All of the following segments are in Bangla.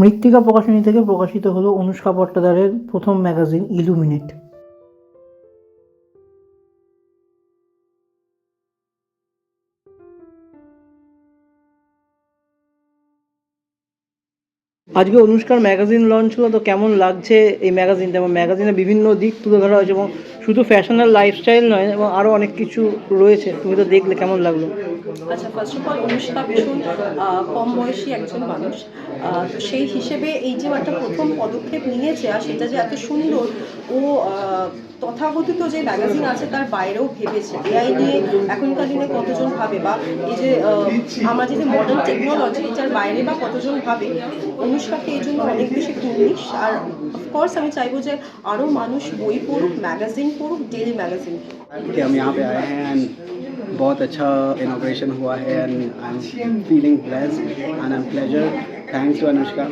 মৃত্তিকা প্রকাশনী থেকে প্রকাশিত হলো অনুষ্কা ভট্টাচার্যের প্রথম ম্যাগাজিন, ইলুমিনেট। আজকে অনুষ্কার ম্যাগাজিন লঞ্চ হলো, তো কেমন লাগছে এই ম্যাগাজিনটা? এবং ম্যাগাজিনে বিভিন্ন দিক তুলে ধরা হয়েছে, এবং শুধু ফ্যাশন আর লাইফস্টাইল নয়, এবং আরও অনেক কিছু রয়েছে। তুমি তো দেখলে কেমন লাগল? আচ্ছা ফার্স্ট অফ অল অনুষ্কা ভীষণ কম বয়সী একজন মানুষ। তো সেই হিসেবে এই যে একটা প্রথম পদক্ষেপ নিয়েছে, আর সেটা যে এত সুন্দর, ও তথাকথিত যে ম্যাগাজিন আছে তার বাইরেও ভেবেছে এআই নিয়ে এখনকার দিনে কতজন ভাবে বা এই যে আহ, আমরা যে মডার্ন টেকনোলজি এটার বাইরে বা কতজন ভাবে অনুষ্কাকে এই জন্য অনেক বেশি কুর্নিশ আর অফকোর্স আমি চাইবো যে আরও মানুষ বই পড়ুক ম্যাগাজিন পড়ুক ডেলি ম্যাগাজিন कि हम यहाँ पे आए हैं एंड बहुत अच्छा इनाग्रेशन हुआ है and I am feeling blessed and I am pleasure thanks to Anushka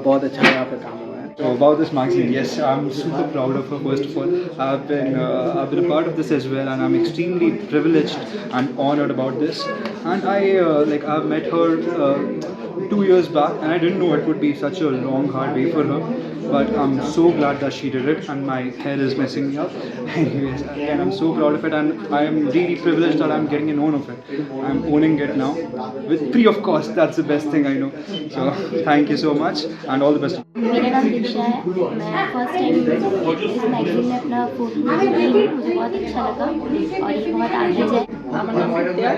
बहुत अच्छा यहाँ पे काम हुआ है So about this magazine, yes, I'm super proud of her. First of all, I've been uh, I've been a part of this as well, and I'm extremely privileged and honored about this. And I uh, like I've met her uh, two years back, and I didn't know it would be such a long, hard way for her But I'm so glad that she did it, and my hair is messing me up. Anyways, again, I'm so proud of it, and I am really privileged that I'm getting a known of it. I'm owning it now, with free of cost. That's the best thing I know. So thank you so much, and all the best. मेरा नाम दीक्षा है मैं फर्स्ट टाइम इस मैगजीन में अपना फोटो दी हूँ मुझे बहुत अच्छा लगा और ये बहुत आगे जाए আমার নাম বিদ্যা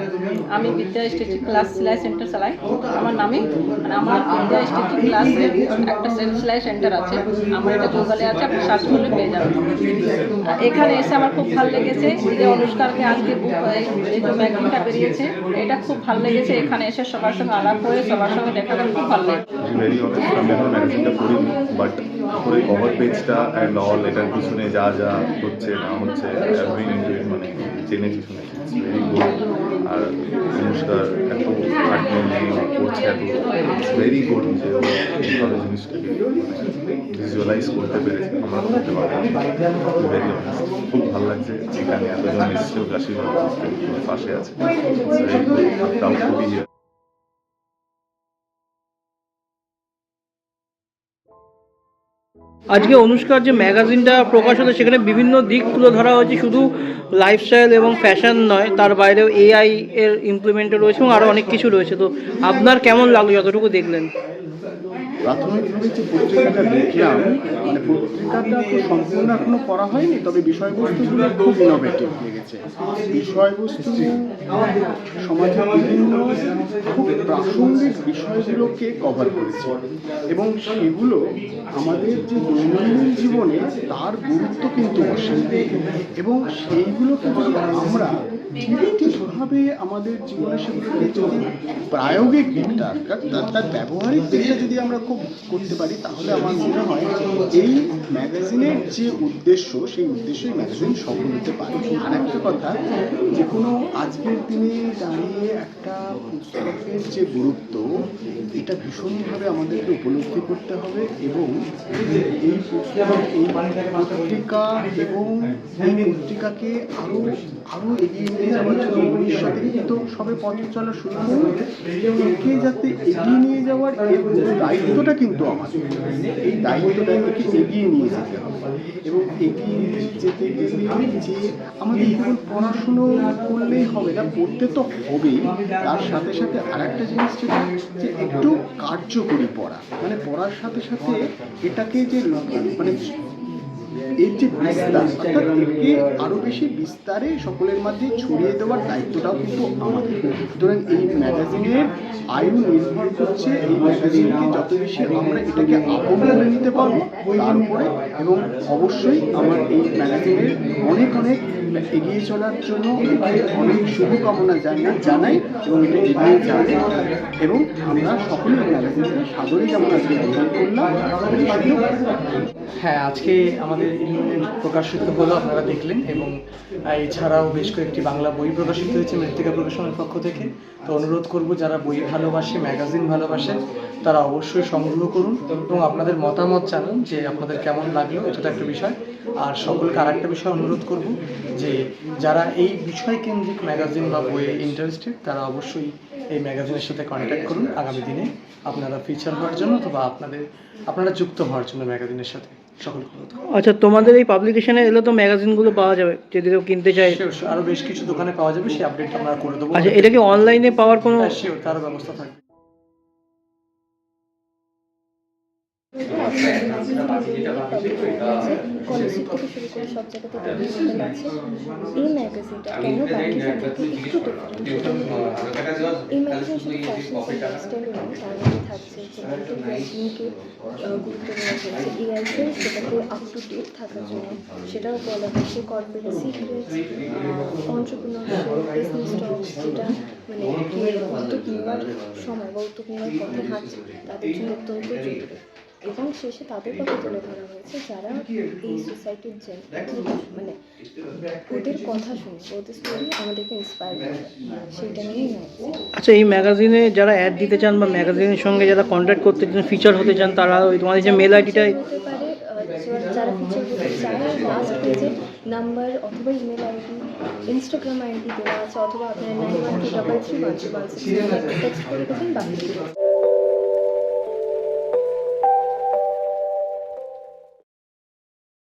আমি বিদ্যা স্টিচিং ক্লাস সেলাই সেন্টার চালাই আমার নামে মানে আমার বিদ্যা স্টিচিং ক্লাসের একটা সে- সেলাই সেন্টার আছে আমার এটা গুগলে আছে, আপনি সার্চ করলে পেয়ে যাবেন। এখানে এসে আমার খুব ভালো লেগেছে। যে অনুষ্কারকে আজকে এই যে ম্যাগজিনটা বেরিয়েছে, এটা খুব ভালো লেগেছে। এখানে এসে সবার সঙ্গে আলাপ হয়ে, সবার সঙ্গে দেখা করে খুব ভালো লেগেছে। পিছনে যা যা হচ্ছে না হচ্ছে মানে জেনেছি শুনেছি। আর অনুষ্কার এত খাটনি নিয়ে করছে এত ভেরি গুড যে ও এইভাবে জিনিসটাকে ভিজুয়ালাইজ করতে পেরেছে, আমরা করতে পারব। খুব ভালো লাগছে এখানে এতজন এসছে আশীর্বাদ পাশে আছে। আজকে অনুষ্কার যে ম্যাগাজিনটা প্রকাশ হলো, সেখানে বিভিন্ন দিক তুলে ধরা হয়েছে, শুধু লাইফস্টাইল এবং ফ্যাশন নয়, তার বাইরেও এআই এর ইমপ্লিমেন্টও রয়েছে এবং আরও অনেক কিছু রয়েছে। তো আপনার কেমন লাগল, যতটুকু দেখলেন? প্রাথমিকভাবে যে পত্রিকাটা দেখলাম মানে পত্রিকাটা তো সম্পূর্ণ এখনও পড়া হয়নি, তবে বিষয়বস্তুগুলো খুব ইনোভেটিভ লেগেছে। বিষয়বস্তু সমাজের বিভিন্ন খুব প্রাসঙ্গিক বিষয়গুলোকে কভার করেছে। এবং সেগুলো আমাদের যে দৈনন্দিন জীবনে তার গুরুত্ব কিন্তু অসীম এবং সেইগুলোকে যদি আমরা ঠিকঠাকভাবে আমাদের জীবনের সেগুলোকে যদি প্রায়োগিক দিকটা, তার ব্যবহারিক দিকটা যদি আমরা খুব করতে পারি, তাহলে আমার মনে হয় এই ম্যাগাজিনের যে উদ্দেশ্য, সেই উদ্দেশ্যই ম্যাগাজিন সফল হতে পারে। আর একটা কথা, যে কোনো আজকের দিনে দাঁড়িয়ে একটা পুস্তকের যে গুরুত্ব, এটা ভীষণভাবে আমাদেরকে উপলব্ধি করতে হবে এবং এই পত্রিকা এবং এই পত্রিকাকে আরও আরও এগিয়ে দায়িত্বটা কিন্তু এই এগিয়ে নিয়ে যেতে হবে? এবং এগিয়ে যে আমাদের কেবল পড়াশুনো করলেই হবে না, পড়তে তো হবেই। তার সাথে সাথে আরেকটা জিনিস যেটা, যে একটু কার্যকরী পড়া। মানে পড়ার সাথে সাথে এটাকে যে মানে এর যে বিস্তার অর্থাৎ একে আরও বেশি বিস্তারে সকলের মাঝে ছড়িয়ে দেওয়ার দায়িত্বটাও কিন্তু আমাদের। সুতরাং এই ম্যাগাজিনের আয়ু নির্ভর করছে এই ম্যাগাজিনকে যত বেশি আমরা এটাকে আপন করে নিতে পারব তার উপরে, এবং অবশ্যই আমার এই ম্যাগাজিনের অনেক অনেক এগিয়ে চলার জন্য একে অনেক শুভকামনা জানাই জানাই, এবং এটা এগিয়ে যাবে। এবং আমরা সকলেই ম্যাগাজিনটা সাদরে যেমন আজকে গ্রহণ করলাম হ্যাঁ আজকে আমাদের প্রকাশিত হলো, আপনারা দেখলেন, এবং এছাড়াও বেশ কয়েকটি বাংলা বই প্রকাশিত হয়েছে মৃত্তিকা প্রকাশনের পক্ষ থেকে। তো অনুরোধ করব, যারা বই ভালোবাসে, ম্যাগাজিন ভালোবাসেন তারা অবশ্যই সংগ্রহ করুন, এবং আপনাদের মতামত জানান যে আপনাদের কেমন লাগল এটা তো একটা বিষয়। আর সকলকে আর একটা বিষয় অনুরোধ করব, যে যারা এই বিষয় কেন্দ্রিক ম্যাগাজিন বা বইয়ে ইন্টারেস্টেড তারা অবশ্যই এই ম্যাগাজিনের সাথে কন্ট্যাক্ট করুন। আগামী দিনে আপনারা ফিচার হওয়ার জন্য অথবা আপনাদের, আপনারা যুক্ত হওয়ার জন্য ম্যাগাজিনের সাথে। আচ্ছা তোমাদের এই পাবলিকেশনে এলে তো ম্যাগাজিনগুলো পাওয়া যাবে যদি কেউ কিনতে চায় আরও বেশ কিছু দোকানে পাওয়া যাবে সেই আপডেট আমরা করে দেবো। আচ্ছা এটা কি অনলাইনে পাওয়ার কোনো তার ব্যবস্থা থাকবে। কলেজ থেকে শুরু করে সব জায়গাতে আছে এই ম্যাগাজিনটা কেন বাকিদের থেকে একটু ডিফারেন্ট এই ম্যাগাজিন শুধু ফ্যাশন লাইফস্টাইল নয় তার মধ্যে থাকছে যে মেন্টাল ওয়েলবিংকে গুরুত্ব দেওয়া হয়েছে এআইকে সেটাকে আপ টু ডেট থাকার জন্য সেটাও বলা হয়েছে corporate secrets entrepreneurship business stocks যেটা মানে উদ্যোগ নেওয়ার সময় বা উদ্যোগ নেওয়ার পথে হাঁটছে তাদের জন্য অত্যন্ত জরুরি এবং শেষে তাদের কথা তুলে ধরা হয়েছে যারা এই সোসাইটির যে মানে ওদের কথা শুনে ওদের স্টোরি আমাদেরকে ইন্সপায়ার করে। সেটা নিয়েই আচ্ছা এই ম্যাগাজিনে যারা অ্যাড দিতে চান বা ম্যাগাজিনের সঙ্গে যারা কন্ট্যাক্ট করতে চান ফিচার হতে চান তারা ওই তোমাদের যে মেল আইডিটা হতে পারে আহ, যারা- যারা ফিচার করতে চায় লাস্ট পেজে নাম্বার অথবা ইমেল আইডি ইনস্টাগ্রাম আইডি দেওয়া আছে অথবা আপনার nine one two double three one two one six text করে দেবেন বাকি